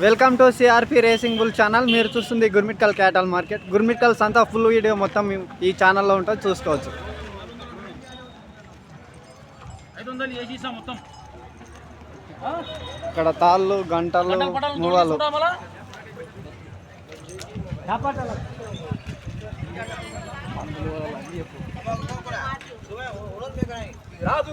Welcome to CRP racing bull channel. మీరు చూస్తుంది Gurmitkal క్యాటల్ market. Gurmitkal సంత ఫుల్ వీడియో మొత్తం ఈ ఛానల్లో ఉంటుంది చూసుకోవచ్చు. ఇక్కడ తాళ్ళు గంటలు మూవలు. రాదు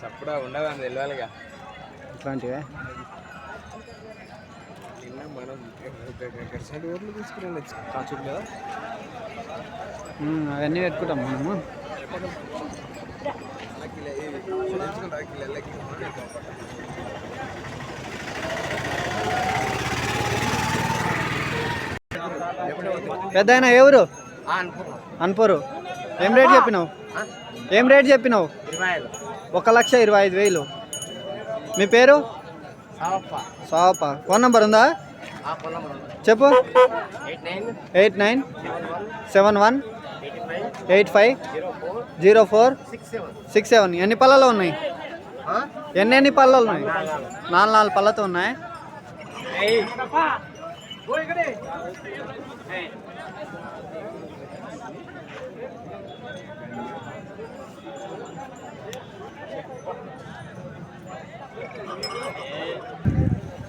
చప్పుడా ఉండదని తెలియాలిగా ఇట్లాంటివే? నిన్న మనం ఊర్లు కాచుడు కదా? అవన్నీ పెట్టుకుంటాం మనము. పెద్ద ఆయన ఎవరు అన్పూరు. ఏం రేట్ చెప్పినావు? ఏం రేట్ చెప్పినావు? ఒక లక్ష ఇరవై ఐదు వేలు. మీ పేరు? సావప్ప. ఫోన్ నంబర్ ఉందా? చెప్పు. Eight nine seven one eight five zero four six seven. ఎన్ని పళ్ళలో ఉన్నాయి? ఎన్ని ఎన్ని పళ్ళలు ఉన్నాయి? నాలుగు నాలుగు. పళ్ళతో ఉన్నాయి.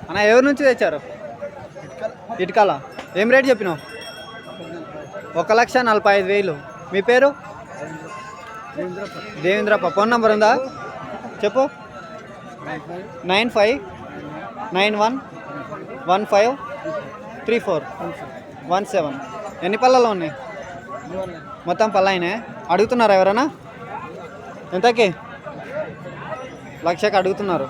అన్న ఎవరి నుంచి తెచ్చారు? ఇటుకల. ఏం రేట్ చెప్పినావు? ఒక లక్ష నలభై ఐదు వేలు. మీ పేరు? దేవేంద్రప్ప. ఫోన్ నంబర్ ఉందా? చెప్పు. Nine five nine one one five three four one seven. ఎన్ని పళ్ళలో ఉన్నాయి? మొత్తం పళ్ళైనా అడుగుతున్నారా ఎవరైనా? ఎంతకి? లక్షకి అడుగుతున్నారు.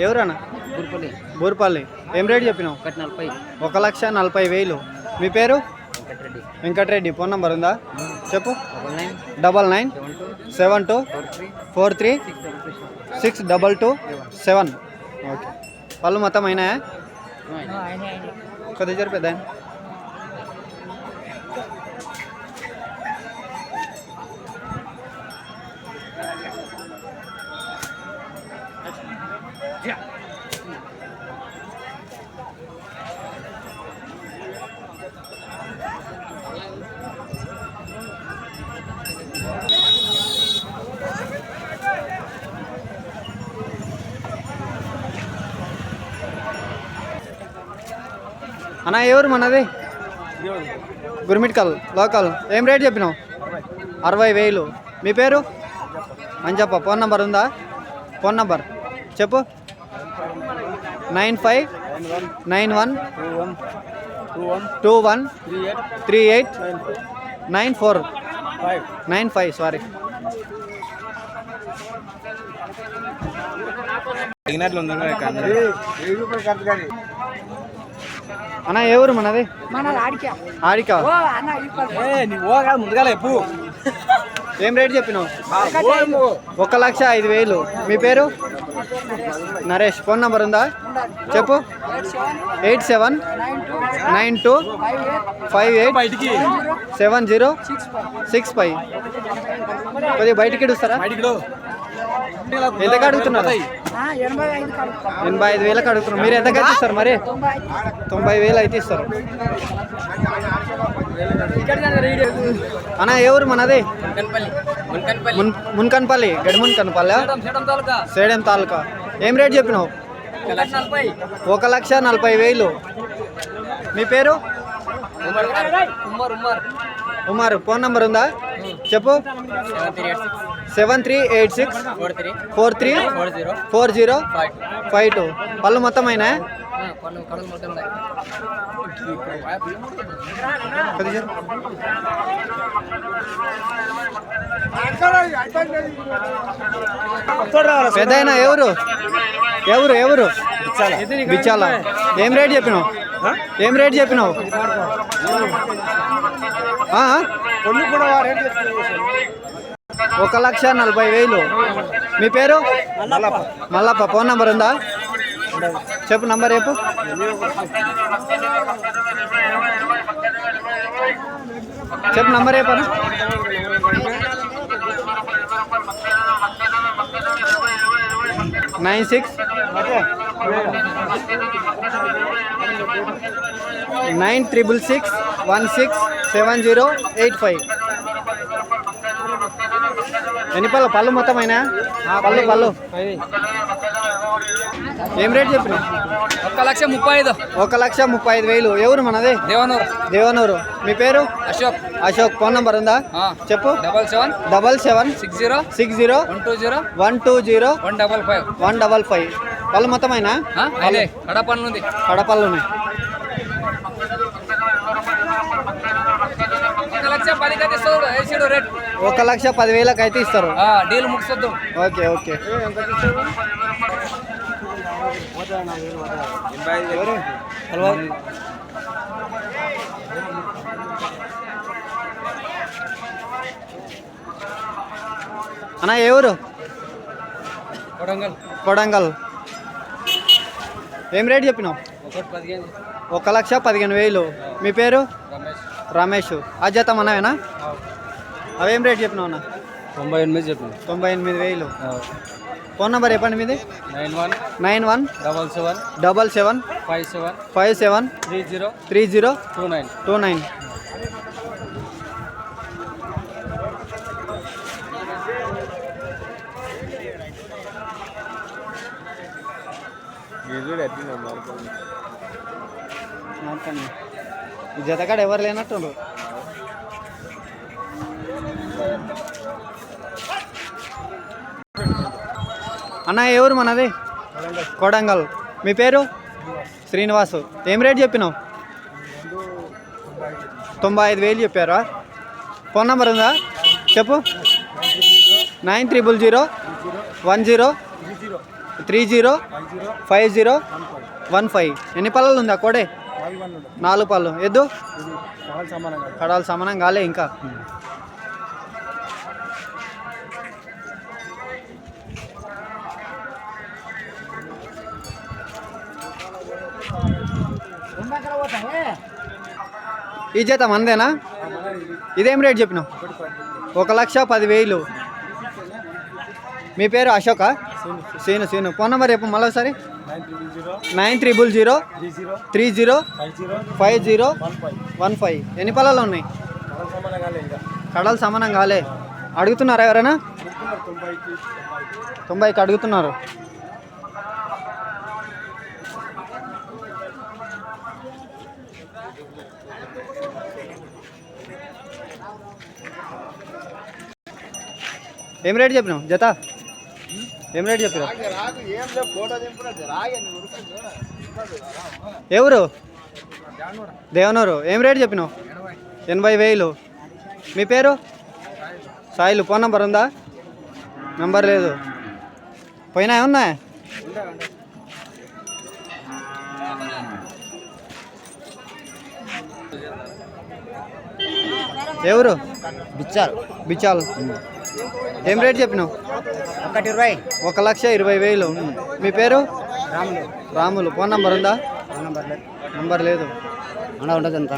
ఎవరన్నా? గురుపల్లి బూర్పల్లి. ఏం రేట్ చెప్పినావు? ఒకటి నలభై ఒక లక్ష నలభై వేలు. మీ పేరు? వెంకటరెడ్డి. వెంకటరెడ్డి. ఫోన్ నంబర్ ఉందా? చెప్పు. Double nine. Seven two. Four three six double two seven. Okay. పళ్ళు మొత్తం అయినాయా? కొద్దిగా జరి అన్న ఎవరు మనది గుర్మిట్కల్ లోకల్ ఏం రేట్ చెప్పినావు అరవై వేలు మీ పేరు మంజప్ప ఫోన్ నంబర్ ఉందా ఫోన్ నంబర్ చెప్పు nine five nine one two one three eight nine four nine five sorry అడిగినట్లు ఉందా అన్న ఎవరు మనది? మనది ఆడికా. ఆడిక? ఓ అన్న ఇప్పుడు ముందుగా చెప్పు. ఏం రేట్ చెప్పినావు? ఒక లక్ష ఐదు వేలు. మీ పేరు? నరేష్. ఫోన్ నంబర్ ఉందా? చెప్పు. Eight seven. Nine two. Five eight. Seven zero. Six five. కొద్దిగా బయటికి ఇడుస్తారా ఎంతకు అడుగుతున్నారు? ఆ, ఎనభై ఐదు వేలకు అడుగుతున్నారు. మీరు ఎంతకైతే ఇస్తారు మరి? తొంభై వేలు అయితే ఇస్తారు. అన్న ఎవరు మనది? మున్కన్పల్లి. మున్కన్పల్లి మున్ మున్కన్పల్లి. గడిమున్ కనపల్లి సేడం తాలూకా? సేడెం తాలూకా. ఏం రేట్ చెప్పినావు? ఒక లక్ష నలభై. వేలు. మీ పేరు? ఉమార్ ఫోన్ నంబర్ ఉందా? చెప్పు. Seven three eight six four three four three four zero four zero five two పళ్ళు మొత్తం అయినా. పెద్దాయన ఎవరు? ఎవరు ఎవరు? బిచ్చాల. ఏం రేట్ చెప్పినావు? ఏం రేట్ చెప్పినావు? ఒక లక్ష నలభై వేలు. మీ పేరు? మల్లప్ప. ఫోన్ నంబర్ ఉందా? చెప్పు నంబర్ చెప్పు. చెప్పు నంబర్ చెప్పను nine six. Nine triple six one six seven zero eight five. ఎన్ని పళ్ళు? పళ్ళు మొత్తం అయినా పళ్ళు పళ్ళు. ఏం రేట్ చెప్పిన ఒక్క లక్ష ముప్పై ఐదు. ఒక లక్ష ముప్పై ఐదు వేలు. ఎవరు మనది? దేవనూరు. దేవనూరు. మీ పేరు? అశోక్. అశోక్. ఫోన్ నంబర్ ఉందా. చెప్పు. Double seven. Double seven. Six zero. Six zero. One two zero. One two zero. One double five. One double five. పళ్ళు మొత్తం అయినా అదే. కడ పన్ను ఉంది. కడపళ్ళు ఉన్నాయి ఒక లక్ష అయితే రేట్? ఒక లక్ష పదివేలకు అయితే ఇస్తారు. డీల్ ముగిసొద్దు. Okay okay. అన్న ఎవరు కొడంగల్. కొడంగల్. ఏం రేట్ చెప్పినావు? ఒక లక్ష పదిహేను వేలు. మీ పేరు? రమేష్. రమేష్. అజత మనవేనా? అవేం రేట్ చెప్పినావు అన్న? తొంభై ఎనిమిది చెప్పింది తొంభై ఎనిమిది వేలు. ఫోన్ నెంబర్ చెప్పండి మీది? Nine one nine one double seven double seven five seven five seven three zero three zero two nine. Two nine. జతకాడ ఎవరు లేనట్టుండ్రు? అన్న ఎవరు మనది? కొడంగల్. మీ పేరు? శ్రీనివాసు. ఏం రేట్ చెప్పినావు? తొంభై ఐదు వేలు చెప్పారా? ఫోన్ నెంబర్ ఉందా? చెప్పు. Nine triple zero one zero three zero five zero one five. ఎన్ని పళ్ళలు ఉందా కోడే? నాలుగు పళ్ళు. ఎద్దు? కడాలు సమానం కాలే ఇంకా. ఈ చేత మందేనా? ఇదేం రేట్ చెప్పినావు? ఒక లక్ష పదివేలు. మీ పేరు అశోక? సీను సీను. ఫోన్ నెంబర్ చెప్పు మళ్ళీ ఒకసారి. Nine triple zero three zero five zero one five. ఎన్ని పళ్ళలో ఉన్నాయి? కడలు సమానం కాలే. అడుగుతున్నారా ఎవరైనా? తొంభైకి అడుగుతున్నారు. ఏం రేట్ చెప్పినావు? జత? ఏం రేట్ చెప్పినావు? ఎవరు దేవనూరు. ఏం రేట్ చెప్పినావు? ఎనభై. వేలు. మీ పేరు? సాయిలు. ఫోన్ నంబర్ ఉందా? నంబర్ లేదు. పోయినా ఉన్నా ఎవరు బిచ్చాలు. బిచాల్ ఏం రేట్ చెప్పినావు? ఒకటి ఇరవై. ఒక లక్ష ఇరవై వేలు. మీ పేరు? రాములు. రాములు. ఫోన్ నంబర్ ఉందా? నంబర్ లేదు. నంబర్ లేదు. అలా ఉంటుంది అంత.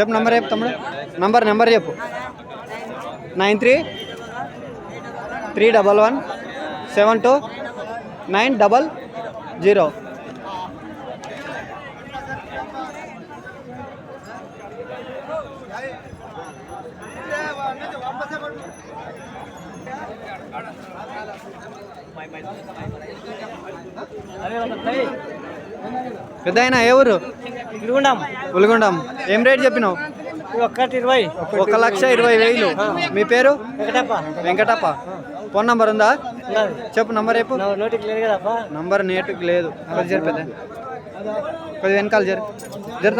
చెప్పు నంబర్ చెప్పు తమ్ముడు. నంబర్ నెంబర్ చెప్పు. Nine three three double one seven two nine double zero. పెద్ద ఆయన ఏ ఊరు? ఉల్గొండం ఏం రేట్ చెప్పినావు? ఇరవై. ఒక లక్ష ఇరవై వేలు. మీ పేరు? ఒకటప్ప వెంకటప్ప. ఫోన్ నంబర్ ఉందా? చెప్పు నంబర్ చెప్పు. నోటికి లేదు కదప్పా? నంబర్ నేటుకు లేదు. పెద్ద. కొద్దిగా వెనకాల జరు. జరు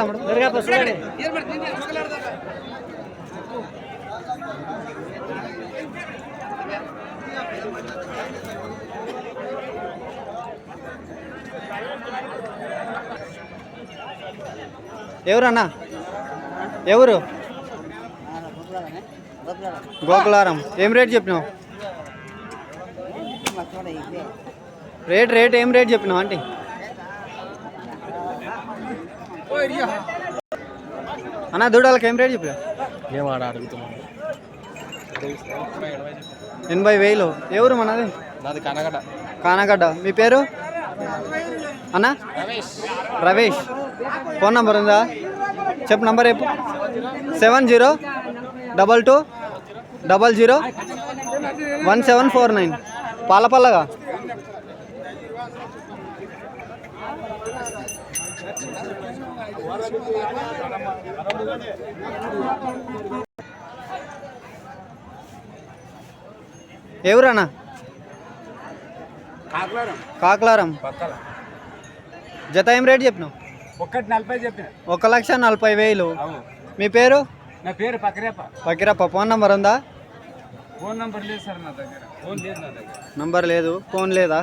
ఎవరన్నా ఎవరు? గోకులారం. ఏం రేట్ చెప్పినావు? రేట్ రేట్ ఏం రేట్ చెప్పినావు ఆంటీ? అన్న దూడాలకి ఏం రేట్ చెప్పినావు? ఎనభై వేలు. ఎవరు మనది? నాది కనగడ కానగడ్డ. మీ పేరు? అన్న? రవేష్ ఫోన్ నంబర్ ఉందా? చెప్పు నంబర్ చెప్పు. Seven zero double two double zero one seven four nine. పాలపల్లగా ఎవరన్నా కాకులారం జత ఏం రేట్ చెప్పినావు? ఒక లక్ష నలభై వేలు. మీ పేరు? నా పేరు పకిరప్ప పకిరప్ప ఫోన్ నంబర్ ఉందా? ఫోన్ నంబర్ లేదు సార్ నా దగ్గర. ఫోన్ లేదు నా దగ్గర. నంబర్ లేదు. ఫోన్ లేదా?